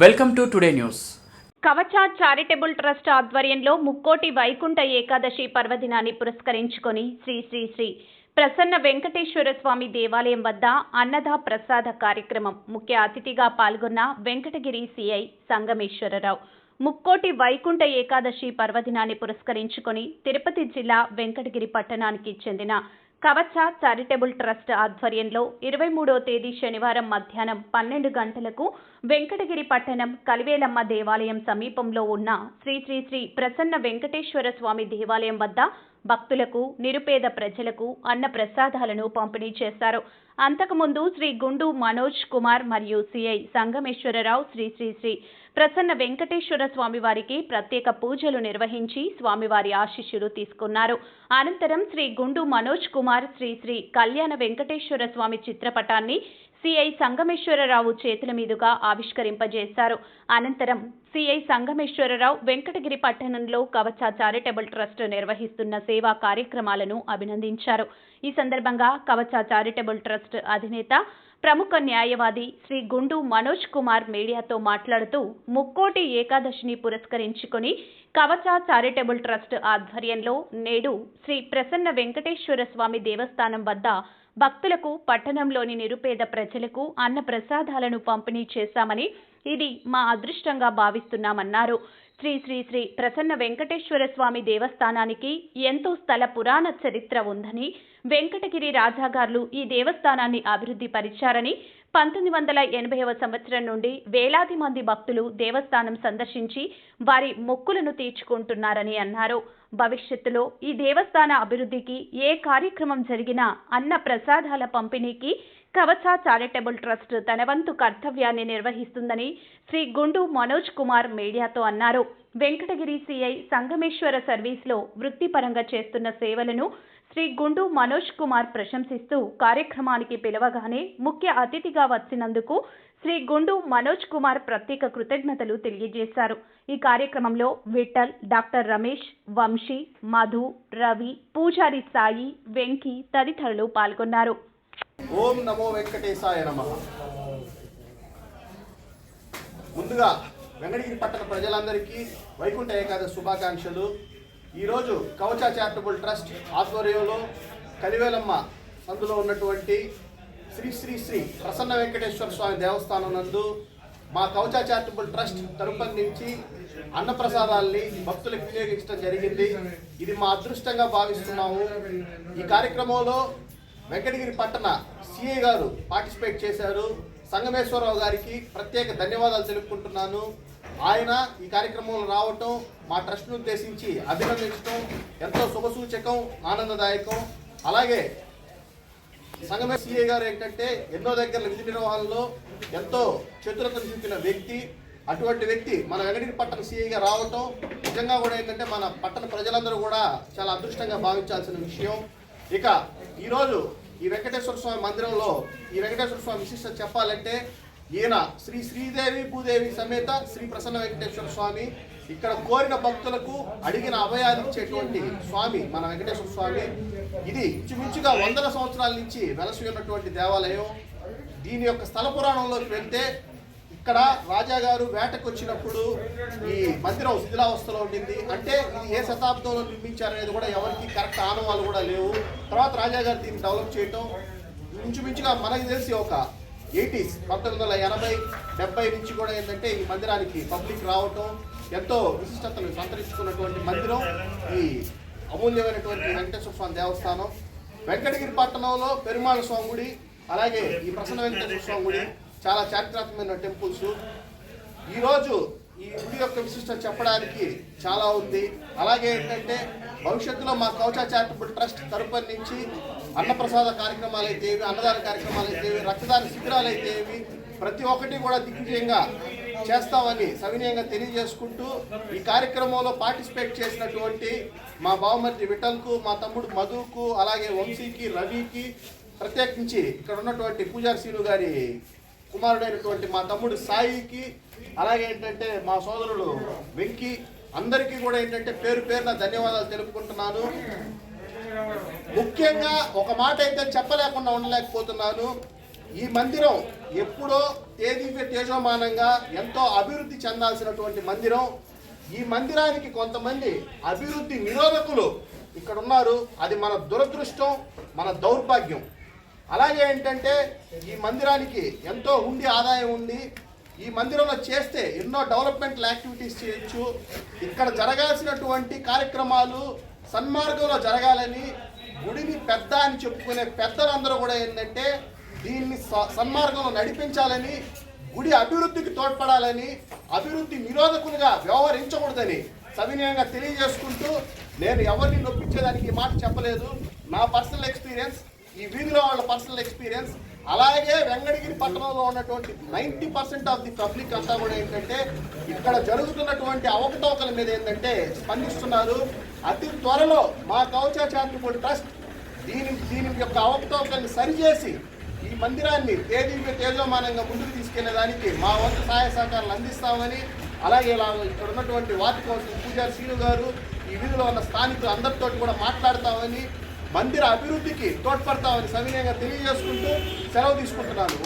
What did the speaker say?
Welcome to today news. Kavacha charitable trust ఆధ్వర్యంలో ముక్కోటి వైకుంఠ ఏకాదశి పర్వదినాన్ని పురస్కరించుకొని శ్రీ శ్రీ శ్రీ ప్రసన్న వెంకటేశ్వర స్వామి దేవాలయం వద్ద అన్నదా ప్రసాద కార్యక్రమం ముఖ్య అతిథిగా పాల్గొన్న వెంకటగిరి సిఐ సంగమేశ్వరరావు. ముక్కోటి వైకుంఠ ఏకాదశి పర్వదినాన్ని పురస్కరించుకొని తిరుపతి జిల్లా వెంకటగిరి పట్టణానికి చెందిన కవచ చారిటబుల్ ట్రస్ట్ ఆధ్వర్యంలో ఇరవై మూడో తేదీ శనివారం మధ్యాహ్నం పన్నెండు గంటలకు వెంకటగిరి పట్టణం కలివేలమ్మ దేవాలయం సమీపంలో ఉన్న శ్రీ శ్రీ శ్రీ ప్రసన్న వెంకటేశ్వర స్వామి దేవాలయం వద్ద భక్తులకు నిరుపేద ప్రజలకు అన్న ప్రసాదాలను పంపిణీ చేశారు. అంతకుముందు శ్రీ గుండు మనోజ్ కుమార్ మరియు సిఐ సంగమేశ్వరరావు శ్రీ శ్రీ శ్రీ ప్రసన్న వెంకటేశ్వర స్వామి వారికి ప్రత్యేక పూజలు నిర్వహించి స్వామివారి ఆశీస్సులు తీసుకున్నారు. అనంతరం శ్రీ గుండు మనోజ్ కుమార్ శ్రీ శ్రీ కళ్యాణ వెంకటేశ్వర స్వామి చిత్రపటాన్ని సిఐ సంగమేశ్వరరావు చేతుల మీదుగా ఆవిష్కరింపజేశారు. అనంతరం సిఐ సంగమేశ్వరరావు వెంకటగిరి పట్టణంలో కవచ చారిటబుల్ ట్రస్ట్ నిర్వహిస్తున్న సేవా కార్యక్రమాలను అభినందించారు. ఈ సందర్భంగా కవచ చారిటబుల్ ట్రస్ట్ అధినేత ప్రముఖ న్యాయవాది శ్రీ గుండు మనోజ్ కుమార్ మీడియాతో మాట్లాడుతూ ముక్కోటి ఏకాదశిని పురస్కరించుకొని కవచ చారిటబుల్ ట్రస్ట్ ఆధ్వర్యంలో నేడు శ్రీ ప్రసన్న వెంకటేశ్వర స్వామి దేవస్థానం వద్ద భక్తులకు పట్టణంలోని నిరుపేద ప్రజలకు అన్న ప్రసాదాలను పంపిణీ చేశామని ఇది మా అదృష్టంగా భావిస్తున్నామన్నారు. శ్రీ శ్రీ శ్రీ ప్రసన్న వెంకటేశ్వర స్వామి దేవస్థానానికి ఎంతో స్థల పురాణ చరిత్ర ఉందని వెంకటగిరి రాజాగారులు ఈ దేవస్థానాన్ని అభివృద్ధి పరిచారని పంతొమ్మిది వందల ఎనభైవ సంవత్సరం నుండి వేలాది మంది భక్తులు దేవస్థానం సందర్శించి వారి మొక్కులను తీర్చుకుంటున్నారని అన్నారు. భవిష్యత్తులో ఈ దేవస్థాన అభివృద్ధికి ఏ కార్యక్రమం జరిగినా అన్న ప్రసాదాల పంపిణీకి కవచ చారిటబుల్ ట్రస్ట్ తన వంతు కర్తవ్యాన్ని నిర్వహిస్తుందని శ్రీ గుండు మనోజ్ కుమార్ మీడియాతో అన్నారు. వెంకటగిరి సిఐ సంగమేశ్వర సర్వీస్లో వృత్తిపరంగా చేస్తున్న సేవలను శ్రీ గుండు మనోజ్ కుమార్ ప్రశంసిస్తూ కార్యక్రమానికి పిలవగానే ముఖ్య అతిథిగా వచ్చినందుకు శ్రీ గుండు మనోజ్ కుమార్ ప్రత్యేక కృతజ్ఞతలు తెలియజేశారు. ఈ కార్యక్రమంలో విఠల్ డాక్టర్ రమేష్ వంశీ మధు రవి పూజారి సాయి వెంకీ తదితరులు పాల్గొన్నారు. ఓం నమో వెంకటేశాయ నమ. ముందుగా వెంకటగిరి పట్టణ ప్రజలందరికీ వైకుంఠ ఏకాదశి శుభాకాంక్షలు. ఈరోజు కవచ చారిటబుల్ ట్రస్ట్ ఆధ్వర్యంలో కలివేలమ్మ సందులో ఉన్నటువంటి శ్రీ శ్రీ శ్రీ ప్రసన్న వెంకటేశ్వర స్వామి దేవస్థానం నందు మా కవచ చారిటబుల్ ట్రస్ట్ తరపున నుంచి అన్నప్రసాదాల్ని భక్తులకు వినియోగించడం జరిగింది. ఇది మా అదృష్టంగా భావిస్తున్నాము. ఈ కార్యక్రమంలో వెంకటగిరి పట్టణ సిఐ గారు పార్టిసిపేట్ చేశారు. సంగమేశ్వరరావు గారికి ప్రత్యేక ధన్యవాదాలు తెలుపుకుంటున్నాను. ఆయన ఈ కార్యక్రమంలో రావటం మా ట్రస్ట్ను ఉద్దేశించి అభినందించడం ఎంతో శుభసూచకం ఆనందదాయకం. అలాగే సంగమే సిఐ గారు ఏంటంటే ఎన్నో దగ్గర విధి నిర్వహణలో ఎంతో చతురతను చూపిన వ్యక్తి. అటువంటి వ్యక్తి మన వెంకటగిరి పట్టణ సీఐగా రావటం నిజంగా కూడా ఏంటంటే మన పట్టణ ప్రజలందరూ కూడా చాలా అదృష్టంగా భావించాల్సిన విషయం. ఇక ఈరోజు ఈ వెంకటేశ్వర స్వామి మందిరంలో ఈ వెంకటేశ్వర స్వామి విశిష్టత చెప్పాలంటే ఈయన శ్రీ శ్రీదేవి భూదేవి సమేత శ్రీ ప్రసన్న వెంకటేశ్వర స్వామి. ఇక్కడ కోరిన భక్తులకు అడిగిన అభయాన్నిచ్చేటువంటి స్వామి మన వెంకటేశ్వర స్వామి. ఇది ఇంచుమించుగా వందల సంవత్సరాల నుంచి వెలసి ఉన్నటువంటి దేవాలయం. దీని యొక్క స్థల పురాణంలోకి వెళ్తే ఇక్కడ రాజా గారు వేటకు వచ్చినప్పుడు ఈ మందిరం శిథిలావస్థలో ఉండింది. అంటే ఇది ఏ శతాబ్దంలో నిర్మించారనేది కూడా ఎవరికి కరెక్ట్ ఆనవాళ్ళు కూడా లేవు. తర్వాత రాజా గారు దీన్ని డెవలప్ చేయటం ఇంచుమించుగా మనకి తెలిసి ఒక ఎయిటీస్ పంతొమ్మిది వందల ఎనభై డెబ్బై నుంచి కూడా ఏంటంటే ఈ మందిరానికి పబ్లిక్ రావటం ఎంతో విశిష్టతను సంతరించుకున్నటువంటి మందిరం ఈ అమూల్యమైనటువంటి వెంకటేశ్వర స్వామి దేవస్థానం. వెంకటగిరి పట్టణంలో పెరుమాళ స్వామి గుడి అలాగే ఈ ప్రసన్న వెంకటేశ్వర స్వామి గుడి చాలా చారిత్రాత్మకమైన టెంపుల్స్. ఈరోజు ఈ గుడి యొక్క విశిష్టత చెప్పడానికి చాలా ఉంది. అలాగే ఏంటంటే భవిష్యత్తులో మా కౌచా చారిటబుల్ ట్రస్ట్ తరపున నుంచి అన్నప్రసాద కార్యక్రమాలు అయితేవి అన్నదాన కార్యక్రమాలు అయితేవి రక్తదాన శిబిరాలు అయితేవి ప్రతి ఒక్కటి కూడా దిగ్విజయంగా చేస్తామని సవినయంగా తెలియజేసుకుంటూ ఈ కార్యక్రమంలో పార్టిసిపేట్ చేసినటువంటి మా బావమర్తి విఠల్కు మా తమ్ముడు మధుకు అలాగే వంశీకి రవికి ప్రత్యేకించి ఇక్కడ ఉన్నటువంటి పూజారి శ్రీను గారి కుమారుడైనటువంటి మా తమ్ముడు సాయికి అలాగే ఏంటంటే మా సోదరుడు వెంకి అందరికీ కూడా ఏంటంటే పేరు పేరున ధన్యవాదాలు తెలుపుకుంటున్నాను. ముఖ్యంగా ఒక మాట అయితే చెప్పలేకుండా ఉండలేకపోతున్నాను. ఈ మందిరం ఎప్పుడో తేదీవ్య తేజోమానంగా ఎంతో అభివృద్ధి చెందాల్సినటువంటి మందిరం. ఈ మందిరానికి కొంతమంది అభివృద్ధి నిరోధకులు ఇక్కడ ఉన్నారు అది మన దురదృష్టం మన దౌర్భాగ్యం. అలాగే ఏంటంటే ఈ మందిరానికి ఎంతో ఉండి ఆదాయం ఉంది. ఈ మందిరంలో చేస్తే ఎన్నో డెవలప్మెంట్ యాక్టివిటీస్ చేయొచ్చు. ఇక్కడ జరగాల్సినటువంటి కార్యక్రమాలు సన్మార్గంలో జరగాలని గుడిని పెద్ద అని చెప్పుకునే పెద్దలందరూ కూడా ఏంటంటే దీన్ని స- సన్మార్గంలో నడిపించాలని గుడి అభివృద్ధికి తోడ్పడాలని అభివృద్ధి నిరోధకులుగా వ్యవహరించకూడదని సవినయంగా తెలియజేసుకుంటూ నేను ఎవరిని నొప్పించేదానికి ఈ మాట చెప్పలేదు. నా పర్సనల్ ఎక్స్పీరియన్స్ ఈ వీధిలో వాళ్ళ పర్సనల్ ఎక్స్పీరియన్స్ అలాగే వెంగడగిరి పట్టణంలో ఉన్నటువంటి ninety percent of the public అంతా కూడా ఏంటంటే ఇక్కడ జరుగుతున్నటువంటి అవకతవకల మీద ఏంటంటే స్పందిస్తున్నారు. అతి త్వరలో మా కౌచ చారిటబుల్ ట్రస్ట్ దీని దీని యొక్క అవకతవకల్ని సరిచేసి ఈ మందిరాన్ని తేదీ తేజోమానంగా ముందుకు తీసుకెళ్ళేదానికి మా వంతు సహాయ సహకారాలు అందిస్తామని అలాగే ఇలా ఇక్కడ ఉన్నటువంటి వార్డు కౌన్సిల్ పూజారి శ్రీను గారు ఈ వీధిలో ఉన్న స్థానికులు అందరితో కూడా మాట్లాడతామని మందిర అభివృద్ధికి తోడ్పడతామని సవినయంగా తెలియజేసుకుంటూ సెలవు తీసుకుంటున్నాను.